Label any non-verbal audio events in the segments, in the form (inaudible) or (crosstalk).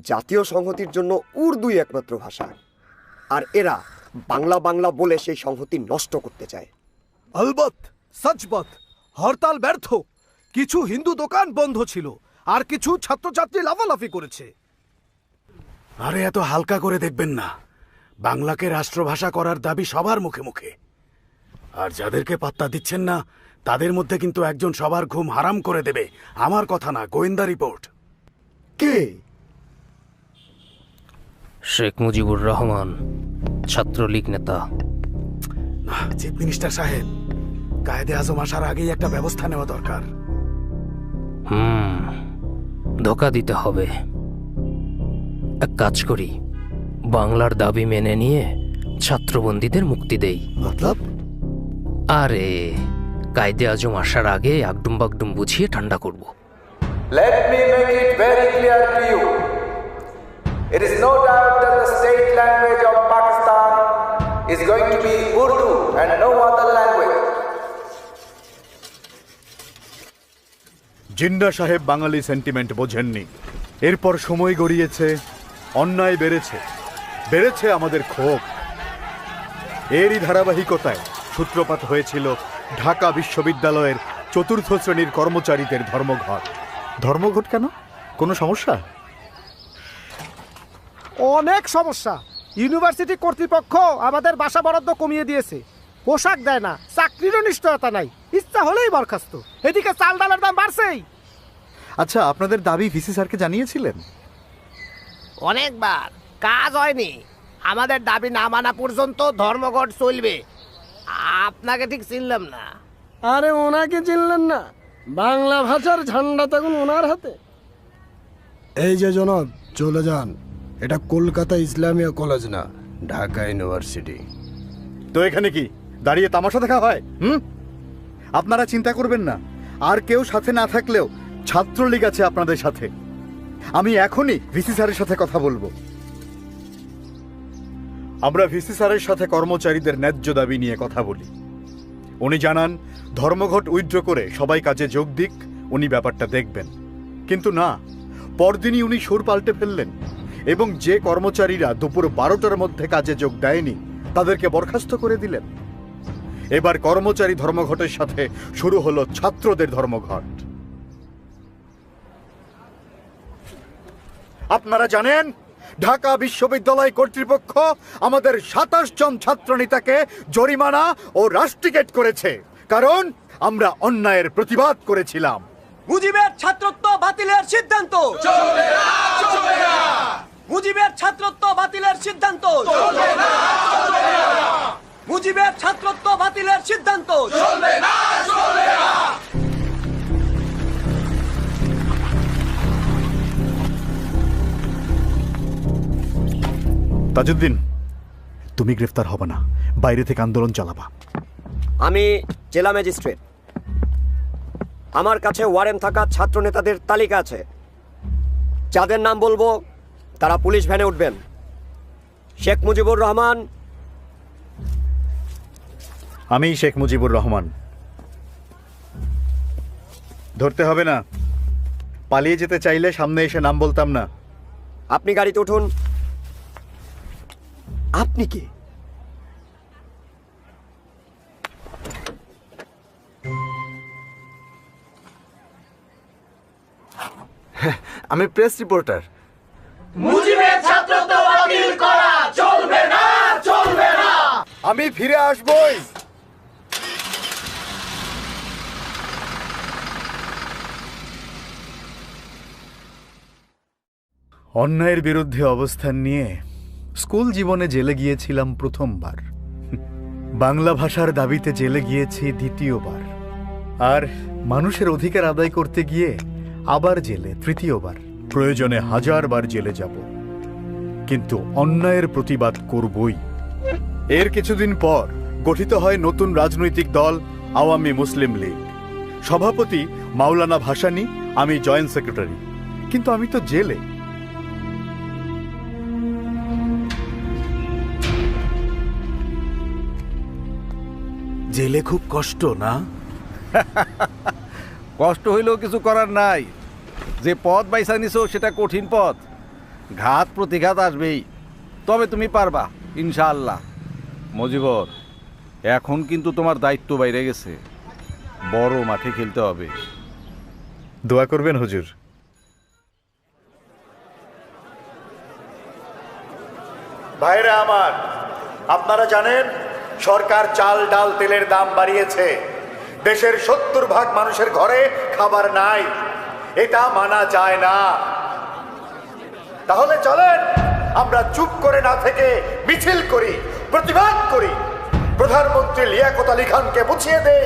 জাতীয় সংহতির জন্য উর্দুই একমাত্র ভাষা। আর এরা বাংলা বাংলা বলে সেই সংহতি নষ্ট করতে চায়। আলবত সচবত হরতাল ব্যর্থ। কিছু হিন্দু দোকান বন্ধ ছিল আর কিছু ছাত্রছাত্রী লাফালাফি করেছে। আরে এত হালকা করে দেখবেন না। বাংলাকে রাষ্ট্রভাষা করার দাবি সবার মুখে মুখে। আর যাদেরকে পাত্তা দিচ্ছেন না তাদের মধ্যে কিন্তু একজন সবার ঘুম হারাম করে দেবে। আমার কথা না গোয়েন্দা রিপোর্ট। কে? শেখ মুজিবুর রহমান ছাত্রলীগ নেতা। না চিফ মিনিস্টার সাহেব কায়দে আজম আসার আগেই একটা ব্যবস্থা নেওয়া দরকার। হুম ধোকা দিতে হবে। এক কাজ করি বাংলার দাবি মেনে নিয়ে ছাত্রবন্দীদের মুক্তি দেই। মতলব? আরে কায়দে আজম আসার আগে আগডুম বাগডুম বুঝিয়ে ঠান্ডা করব। Let me make it very clear to you. It is no doubt that the state language of Pakistan is going to be Urdu and no other language. Jinnah সাহেব বাঙালি সেন্টিমেন্ট বোঝেননি। এরপর সময় গড়িয়েছে অন্যায় বেড়েছে বেড়েছে আমাদের ক্ষোভ। এরই ধারাবাহিকতায় সূত্রপাত হয়েছিল ঢাকা বিশ্ববিদ্যালয়ের চতুর্থ শ্রেণির কর্মচারীদের ধর্মঘট। ধর্মঘট কেন? কোনো সমস্যা? অনেক সমস্যা। ইউনিভার্সিটি কর্তৃপক্ষ আমাদের বাসা বরাদ্দ কমিয়ে দিয়েছে। পোশাক দেয় না চাকরিরও নিশ্চয়তা নাই। ইচ্ছা হলেই বরখাস্ত। এদিকে চাল ডালের দাম বাড়ছেই। আচ্ছা আপনাদের দাবি ভিসি স্যারকে জানিয়েছিলেন? অনেকবার। কাজ হয়নি। আমাদের দাবি না মানা পর্যন্ত ধর্মঘট চলবে। আপনাকে ঠিক চিনলাম না। আরে ওনাকে চিনলেন না। বাংলা ভাষার ঝান্ডা তখন ওনার হাতে। এই যে জনাব চলে যান। এটা কলকাতা ইসলামিয়া কলেজ না, ঢাকা ইউনিভার্সিটি। তো এখানে কি? দাঁড়িয়ে তামাশা দেখা হয়? হুম? আপনারা চিন্তা করবেন না। আর কেউ সাথে না থাকলেও ছাত্রলীগ আছে আপনাদের সাথে। আমি এখনই ভিসি স্যারের সাথে কথা বলব। আমরা ভিসি স্যারের সাথে কর্মচারীদের ন্যায্য দাবি নিয়ে কথা বলি। উনি জানান, ধর্মঘট উইথড্র করে সবাই কাজে যোগ দিক, উনি ব্যাপারটা দেখবেন। কিন্তু না, পরদিনই উনি সুর পাল্টে ফেললেন। এবং যে কর্মচারীরা দুপুর বারোটার মধ্যে কাজে যোগ দেয়নি তাদেরকে বরখাস্ত করে দিলেন। এবার কর্মচারী ধর্মঘটের সাথে শুরু হলো ছাত্রদের ধর্মঘট। আপনারা জানেন ঢাকা বিশ্ববিদ্যালয় কর্তৃপক্ষ আমাদের সাতাশ জন ছাত্রনেতাকে জরিমানা ও রাষ্ট্রিকেট করেছে কারণ আমরা অন্যায়ের প্রতিবাদ করেছিলাম। মুজিবের ছাত্রত্ব বাতিলের সিদ্ধান্ত। মুজিবের ছাত্রত্ব বাতিলের সিদ্ধান্ত। মুজিবের ছাত্রত্ব বাতিলের সিদ্ধান্ত। তাজউদ্দিন তুমি গ্রেফতার হবে না। বাইরে থেকে আন্দোলন চালাবা। আমি জেলা ম্যাজিস্ট্রেট। আমার কাছে ওয়ারেন্ট থাকা ছাত্র নেতাদের তালিকা আছে। যাদের নাম বলব তারা পুলিশ ভ্যানে উঠবেন। শেখ মুজিবুর রহমান। আমি শেখ মুজিবুর রহমান। ধরতে হবে না। পালিয়ে যেতে চাইলে সামনে এসে নাম বলতাম না। আপনি গাড়িতে উঠুন। আপনি কি? আমি প্রেস রিপোর্টার। আমি ফিরে আসবই। অন্যায়ের বিরুদ্ধে অবস্থান নিয়ে স্কুল জীবনে জেলে গিয়েছিলাম প্রথমবার। বাংলা ভাষার দাবিতে জেলে গিয়েছি দ্বিতীয়বার। আর মানুষের অধিকার আদায় করতে গিয়ে আবার জেলে তৃতীয়বার। প্রয়োজনে হাজারবার জেলে যাব। কিন্তু অন্যায়ের প্রতিবাদ করবই। এর কিছুদিন পর গঠিত হয় নতুন রাজনৈতিক দল আওয়ামী মুসলিম লীগ। সভাপতি মাওলানা ভাসানী আমি জয়েন্ট সেক্রেটারি। কিন্তু আমি তো জেলে। জেলে খুব কষ্ট না? (laughs) কষ্ট হইলেও কিছু করার নাই। যে পথ বাইসা নিছো সেটা কঠিন পথ। ঘাত প্রতিঘাত আসবেই। তবে তুমি পারবা ইনশাআল্লাহ। মজিবর এখন কিন্তু তোমার দায়িত্ব বাইরে গেছে। বড় মাঠে খেলতে হবে। দোয়া করবেন হুজুর। ভাইরা আমার আপনারা জানেন সরকার চাল ডাল তেলের দাম বাড়িয়েছে। দেশের সত্তর ভাগ মানুষের ঘরে খাবার নাই। এটা মানা যায় না। তাহলে চলেন, আমরা চুপ করে না থেকে মিছিল করি, প্রতিবাদ করি। প্রধানমন্ত্রী লিয়াকত আলী খানকে বুঝিয়ে দেই,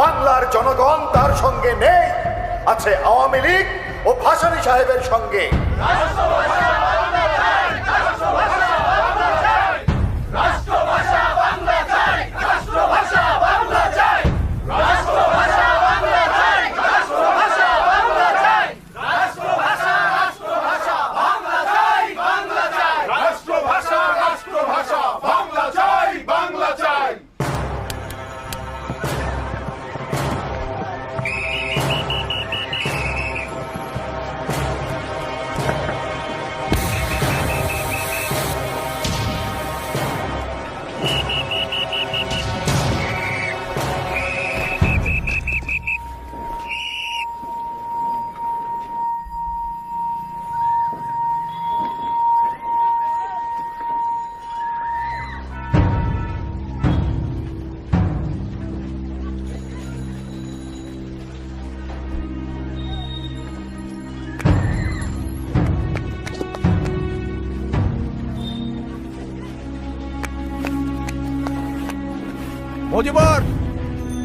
বাংলার জনগণ তার সঙ্গে নেই, আছে আওয়ামী লীগ ও ভাসানী সাহেবের সঙ্গে। মজিবর,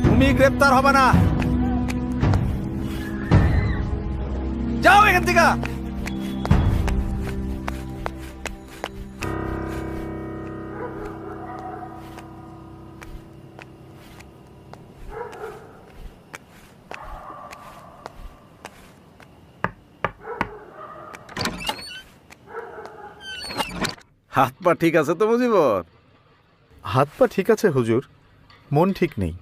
তুমি গ্রেপ্তার হবে না। যাও এখান থেকে। হাত পা ঠিক আছে তো মুজিবর? হাত পা ঠিক আছে, হুজুর। মন ঠিক নেই।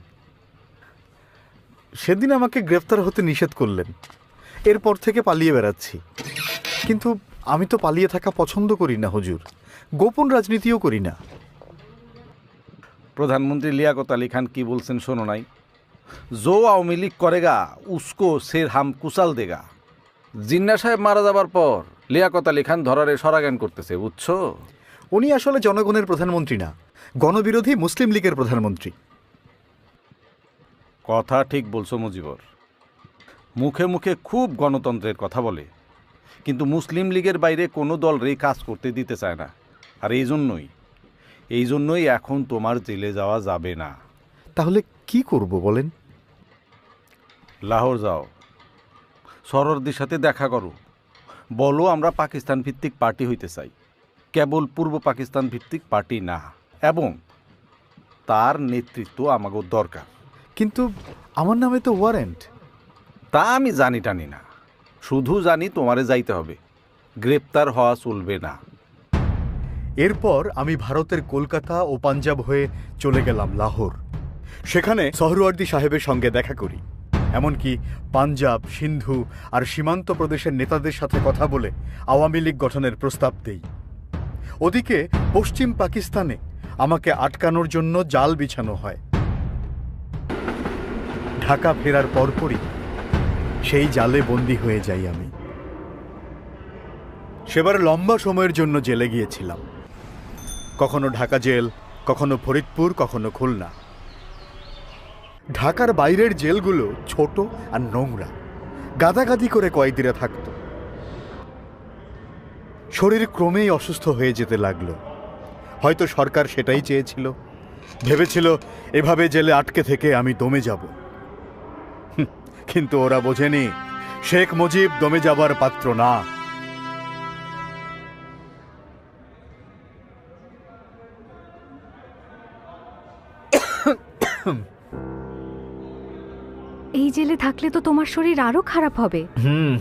সেদিন আমাকে গ্রেফতার হতে নিষেধ করলেন। এরপর থেকে পালিয়ে বেড়াচ্ছি। কিন্তু আমি তো পালিয়ে থাকা পছন্দ করি না হুজুর। গোপন রাজনীতিও করি না। প্রধানমন্ত্রী লিয়াকত আলী খান কি বলছেন শোনো নাই। জো আওয়ামী লীগ করেগা উস্কো সের হাম কুচাল দেগা। জিন্না সাহেব মারা যাবার পর লিয়াকত আলী খান ধরারে সরাগান করতেছে বুঝছ? উনি আসলে জনগণের প্রধানমন্ত্রী না গণবিরোধী মুসলিম লীগের প্রধানমন্ত্রী। কথা ঠিক বলছো মুজিবর। মুখে মুখে খুব গণতন্ত্রের কথা বলে কিন্তু মুসলিম লীগের বাইরে কোনো দল রে কাজ করতে দিতে চায় না। আর এই জন্যই এই জন্যই এখন তোমার জেলে যাওয়া যাবে না। তাহলে কি করব বলেন? লাহোর যাও। সররদির সাথে দেখা করো। বলো আমরা পাকিস্তান ভিত্তিক পার্টি হইতে চাই। কেবল পূর্ব পাকিস্তান ভিত্তিক পার্টি না এবং তার নেতৃত্ব আমাকে দরকার। কিন্তু আমার নামে তো ওয়ারেন্ট তা আমি জানি টানি না। শুধু জানি তোমারে যাইতে হবে। গ্রেপ্তার হওয়া চলবে না। এরপর আমি ভারতের কলকাতা ও পাঞ্জাব হয়ে চলে গেলাম লাহোর। সেখানে সহরওয়ার্দী সাহেবের সঙ্গে দেখা করি। এমনকি পাঞ্জাব সিন্ধু আর সীমান্ত প্রদেশের নেতাদের সাথে কথা বলে আওয়ামী লীগ গঠনের প্রস্তাব দেই। ওদিকে পশ্চিম পাকিস্তানে আমাকে আটকানোর জন্য জাল বিছানো হয়। ঢাকা ফেরার পরপরই সেই জালে বন্দী হয়ে যাই আমি। সেবার লম্বা সময়ের জন্য জেলে গিয়েছিলাম। কখনো ঢাকা জেল, কখনো ফরিদপুর, কখনো খুলনা। ঢাকার বাইরের জেলগুলো ছোট আর নোংরা। গাদাগাদি করে কয়েদিরা থাকত। শরীর ক্রমেই অসুস্থ হয়ে যেতে লাগল। হয়তো সরকার সেটাই চেয়েছিল। ভেবেছিল, এভাবে জেলে আটকে থেকে আমি দমে যাব। কিন্তু ওরা বোঝেনি শেখ মুজিব দমে যাবার পাত্র না। এই জেলে থাকলে তো তোমার শরীর আরও খারাপ হবে। হুম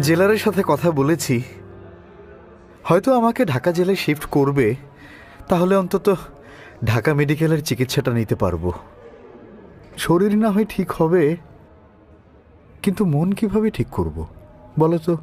জেলারের সাথে কথা বলেছি। হয়তো আমাকে ঢাকা জেলে শিফট করবে তাহলে অন্তত ঢাকা মেডিকেলের চিকিৎসাটা নিতে পারব। শরীর না হয় ঠিক হবে কিন্তু মন কীভাবে ঠিক করব? বলো তো।